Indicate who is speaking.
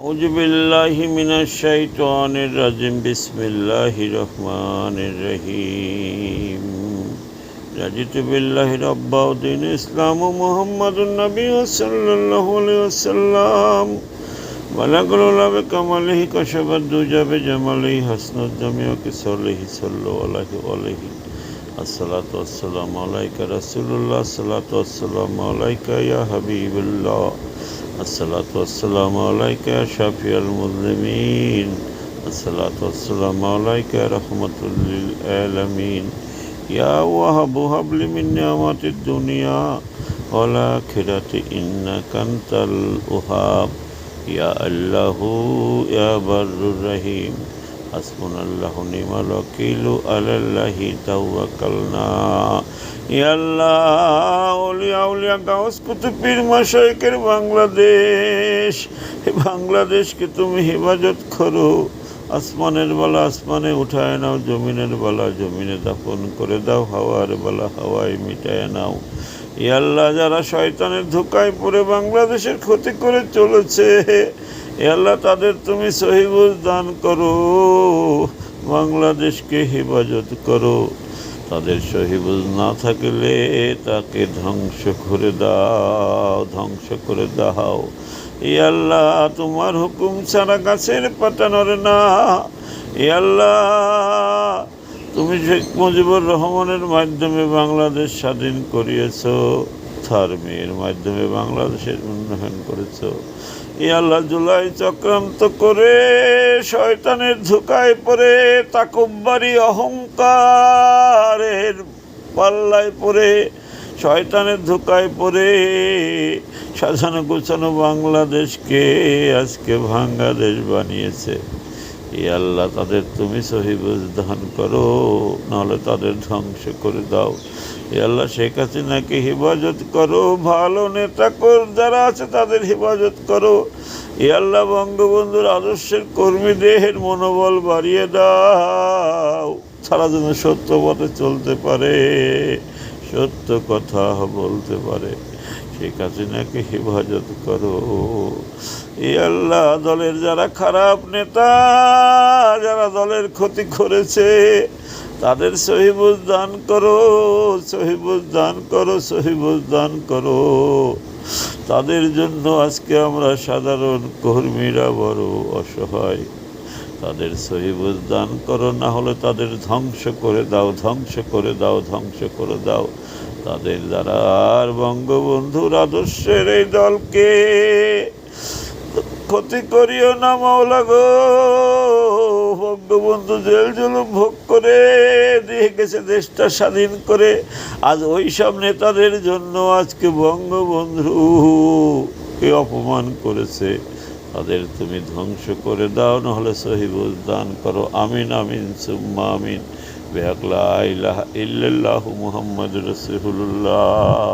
Speaker 1: أعوذ بالله من الشيطان الرجيم بسم الله الرحمن الرحيم رضيت بالله ربا ودين الإسلام محمد النبي صلى الله عليه وسلم بلغ العلا بكماله كشف الدجى بجماله حسن الجميع كسره صلى الله عليه الصلاة والسلام عليك رسول الله الصلاة والسلام عليك يا حبيب الله الصلاة والسلام عليك يا شافي المظلمين الصلاة والسلام عليك يا رحمة للعالمين. يا وهب هب لي من نعمة الدنيا والآخرة إنك أنت الوهاب. يا الله يا بر الرحيم. حسبنا الله نعم الوكيل على الله توكلنا ইয়া আল্লাহ অলিয়া উলিয়া গাউস কুতুবের মাশাইকের বাংলাদেশ এই বাংলাদেশকে তুমি হেফাজত করো আসমানের বেলা আসমানে উঠায় নাও জমিনের বেলা জমিনে দাফন করে দাও হাওয়ার বেলা হাওয়ায় মিটায় নাও ই আল্লাহ যারা শয়তানের ধোকায় পড়ে বাংলাদেশের ক্ষতি করে চলেছে, এ আল্লাহ তাদের তুমি সহিবুজ দান করো, বাংলাদেশকে হেফাজত করো। তাদের সহিবুজ না থাকলে তাকে ধ্বংস করে দাও, ধ্বংস করে দাও। ই আল্লাহ তোমার হুকুম ছাড়া গাছের পাতা নড়ে না। ই আল্লাহ তুমি শেখ মুজিবুর রহমানের মাধ্যমে বাংলাদেশ স্বাধীন করিয়েছ ধর্মের মাধ্যমে বাংলাদেশের উন্নয়ন করেছ। ই আল্লাহ জুলাই চক্রান্ত করে শয়তানের ধোকায় পড়ে তাকব্বারি অহংকারের পাল্লায় পড়ে, শয়তানের ধোকায় পড়ে, সাজানো গোছানো বাংলাদেশকে আজকে ভাঙ্গা দেশ বানিয়েছে। আল্লাহ, তাদের তুমি সহিবুজ দান করো, নাহলে তাদের ধ্বংস করে দাও। এ আল্লাহ, শেখ হাসিনাকে হেফাজত করো, ভালো নেতা কর, যারা আছে তাদের হেফাজত করো। এ আল্লাহ, বঙ্গবন্ধুর আদর্শের কর্মীদের মনোবল বাড়িয়ে দাও। সারা যেন সত্য পথে চলতে পারে, সত্য কথা বলতে পারে। শেখ হাসিনাকে হেফাজত করো? এ আল্লাহ দলের যারা খারাপ নেতা, যারা দলের ক্ষতি করেছে, তাদের সহিবুজ দান করো, সহিবুজ দান করো, সহিবুজ দান করো। তাদের জন্য আজকে আমরা সাধারণ কর্মীরা বড় অসহায়। তাদের সহিবুজ দান করো, না হলে তাদের ধ্বংস করে দাও, ধ্বংস করে দাও, ধ্বংস করে দাও। তাদের দ্বারা আর বঙ্গবন্ধুর আদর্শের এই দলকে ক্ষতি করিও না মাওলা গো। বঙ্গবন্ধু জেল জুলুম ভোগ করে দিয়ে গেছে দেশটা স্বাধীন করে, আজ ওই সব নেতাদের জন্য আজকে বঙ্গবন্ধুকে অপমান করেছে। তাদের তুমি ধ্বংস করে দাও, নাহলে সহিবুল দান করো। আমিন আমিন, সুম্মা আমিন। বেহাকলা ইল্লাহ মুহাম্মদ রাসূলুল্লাহ।